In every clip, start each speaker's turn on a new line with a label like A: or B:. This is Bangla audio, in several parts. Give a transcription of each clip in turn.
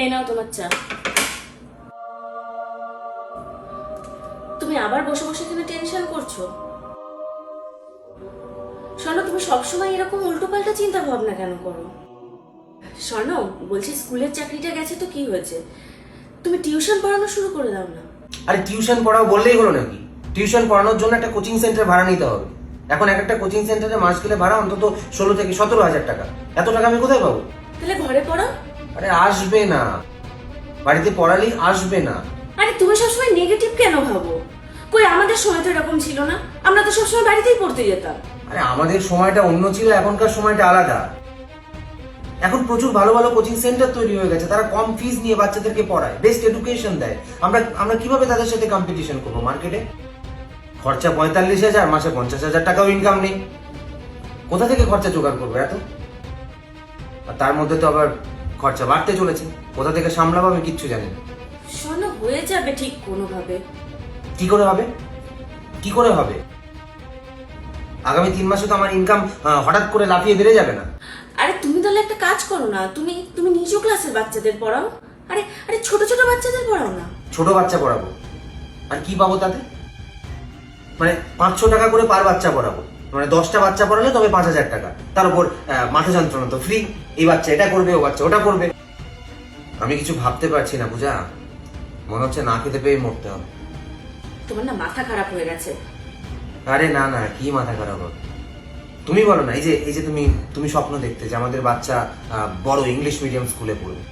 A: এই নাও তোমার চা। তুমি আবার বসে বসে এখানে টেনশন করছ? স্বর্ণ তুমি সবসময় এরকম উল্টো পাল্টা চিন্তা ভাবনা কেন করো? স্বর্ণ বলছি স্কুলের চাকরিটা গেছে তো কি হয়েছে? তুমি টিউশন পড়ানো শুরু করে দাও না।
B: আরে টিউশন পড়াও বললেই হলো নাকি? টিউশন পড়ানোর জন্য একটা কোচিং সেন্টার ভাড়া নিতে হবে। এখন এক একটা কোচিং সেন্টারে মাস গেলে ভাড়া অন্তত ষোলো থেকে সতেরো হাজার টাকা। এত টাকা আমি কোথায় পাবো?
A: তাহলে ঘরে পড়াও।
B: আরে আসবে না। বাড়িতে পড়ালেই আসবে না।
A: আরে তুমি সবসময় নেগেটিভ কেন ভাবো? কই আমাদের সময় তো এরকম ছিল না। আমরা তো সবসময় বাড়িতেই পড়তে যেতাম।
B: আরে আমাদের সময়টা অন্য ছিল এখনকার সময়টা আলাদা। এখন প্রচুর ভালো ভালো কোচিং সেন্টার তৈরি হয়ে গেছে। তারা কম ফিস নিয়ে বাচ্চাদেরকে পড়ায় বেস্ট এডুকেশন দেয়। আমরা আমরা কীভাবে তাদের সাথে কম্পিটিশন করব মার্কেটে খরচা পঁয়তাল্লিশ হাজার মাসে পঞ্চাশ হাজার টাকাও ইনকাম নেই। কোথা থেকে খরচা জোগাড় করব এত? আর তার মধ্যে তো আবার খরচা বাড়তে চলেছে। কোথা থেকে সামলাবো আমি কিচ্ছু জানি না।
A: শোনো হয়ে যাবে ঠিক কোনোভাবে।
B: কি করে হবে? কি করে হবে? আগামী তিন মাসে তো আমার ইনকাম হঠাৎ করে লাফিয়ে বেড়ে যাবে না।
A: আরে তুমি তাহলে একটা কাজ করো না। তুমি তুমি নিচু ক্লাসের বাচ্চাদের পড়াও। আরে আরে ছোট ছোট বাচ্চাদের পড়াও না।
B: ছোট বাচ্চা পড়াবো। আর কি পাবো তাতে? মানে পাঁচশো টাকা করে পার বাচ্চা পড়াবো। মানে দশটা বাচ্চা পড়ালে তবে পাঁচ হাজার টাকা। তার উপর মাথা যন্ত্রণা তো ফ্রি এই বাচ্চা এটা করবে ও বাচ্চা ওটা করবে। আমি কিছু ভাবতে পারছি না পূজা। মনে হচ্ছে না খেতে পেয়ে মরতে হবে।
A: তোমার না মাথা খারাপ হয়ে গেছে।
B: আরে না না কি মাথা খারাপ হবে? তুমি বলো না এই যে এই যে তুমি তুমি স্বপ্ন দেখতে যে আমাদের বাচ্চা বড় ইংলিশ মিডিয়াম স্কুলে পড়বে।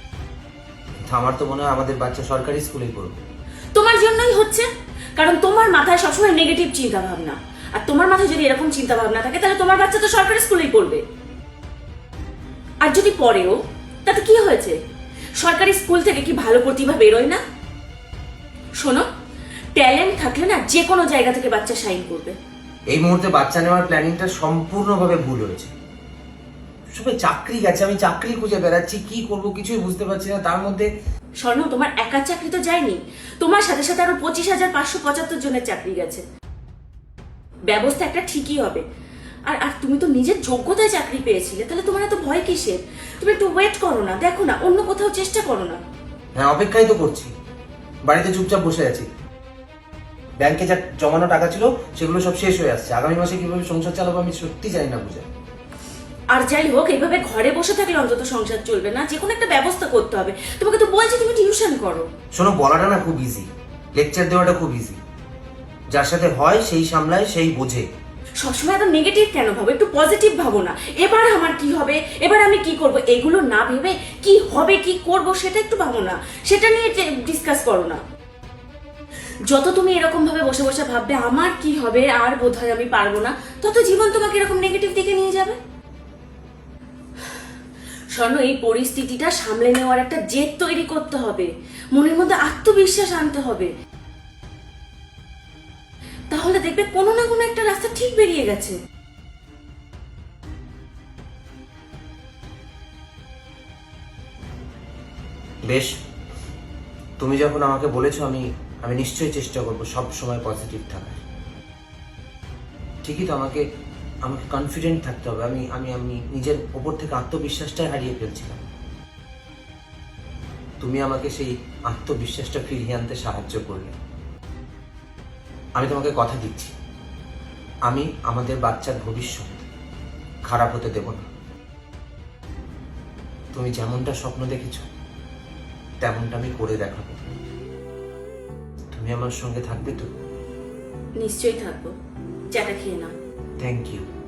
B: আমার তো মনে হয় আমাদের বাচ্চা সরকারি স্কুলেই পড়বে।
A: তোমার জন্যই হচ্ছে কারণ তোমার মাথায় সবসময় নেগেটিভ চিন্তা ভাবনা আর তোমার মাথায় যদি এরকম চিন্তা ভাবনা থাকে তাহলে তোমার বাচ্চা তো সরকারি স্কুলেই পড়বে। আর যদি পড়েও তাতে কি হয়েছে? সরকারি স্কুল থেকে কি ভালো প্রতিভা বেরোয় না? শোনো ট্যালেন্ট থাকলে না যে কোনো জায়গা থেকে বাচ্চা সাইন করবে।
B: এই মুহূর্তে বাচ্চা নেওয়ার প্ল্যানিংটা সম্পূর্ণভাবে ভুল হয়েছে। সবাই চাকরি গেছে আমি চাকরি খুঁজে বেড়াচ্ছি কি করব কিছুই বুঝতে পারছি না তার মধ্যে
A: স্বর্ণ তোমার একার চাকরি তো যায়নি। তোমার সাথে সাথে আরও পঁচিশ হাজার পাঁচশো পঁচাত্তর জনের চাকরি গেছে। ব্যবস্থা একটা ঠিকই হবে। আর আর তুমি তো নিজের যোগ্যতায় চাকরি পেয়েছিলে তাহলে তোমার এত ভয় কিসের? তুমি একটু ওয়েট করো না দেখো না অন্য কোথাও চেষ্টা করো না।
B: হ্যাঁ অপেক্ষাই তো করছি। বাড়িতে চুপচাপ বসে আছি। ব্যাংকে যা জমানো টাকা ছিল সেগুলো সব শেষ হয়ে আসছে। আগামী মাসে কীভাবে সংসার চালাবো আমি সত্যি জানি না বুঝে।
A: আর যাই হোক এইভাবে ঘরে বসে থাকলে অন্তত সংসার চলবে না যে কোনো একটা ব্যবস্থা করতে হবে। তোমাকে তো বলছি তুমি টিউশন করো।
B: শোনো বলাটা না খুব ইজি লেকচার দেওয়াটা খুব ইজি যার সাথে হয় সেই সামলায় সেই বোঝে।
A: সবসময় এত নেগেটিভ কেন ভাবো? একটু পজিটিভ ভাবো না। এবার আমার কি হবে? এবার আমি কি করব? এগুলো না ভেবে কি হবে, কি করব সেটা একটু ভাবো না। সেটা নিয়ে ডিসকাস করো না। যত তুমি এরকম ভাবে বসে বসে ভাববে, আমার কি হবে, আর বোধহয় আমি পারব না, তত জীবন তোমাকে এরকম নেগেটিভ দিকে নিয়ে যাবে। স্বর্ণ, এই পরিস্থিতিটা সামলে নেওয়ার একটা জেদ তৈরি করতে হবে। মনের মধ্যে আত্মবিশ্বাস আনতে হবে। তাহলে দেখবে কোনো না কোনো একটা রাস্তা ঠিক বেরিয়ে গেছে।
B: বেশ। তুমি যখন আমাকে বলেছ, আমি আমি নিশ্চয়ই চেষ্টা করব সব সময় পজিটিভ থাকার। ঠিকই তো আমাকে আমাকে কনফিডেন্ট থাকতে হবে। আমি আমি আমি নিজের ওপর থেকে আত্মবিশ্বাসটাই হারিয়ে ফেলছিলাম। তুমি আমাকে সেই আত্মবিশ্বাসটা ফিরিয়ে আনতে সাহায্য করলে। আমি তোমাকে কথা দিচ্ছি। আমি আমাদের বাচ্চার ভবিষ্যৎ খারাপ হতে দেব না। তুমি যেমনটা স্বপ্ন দেখেছ তেমনটা আমি করে দেখাবো। তুমি আমার সঙ্গে থাকবে তো?
A: নিশ্চয়ই থাকব। চাটা খেয়ে নাও।
B: Thank you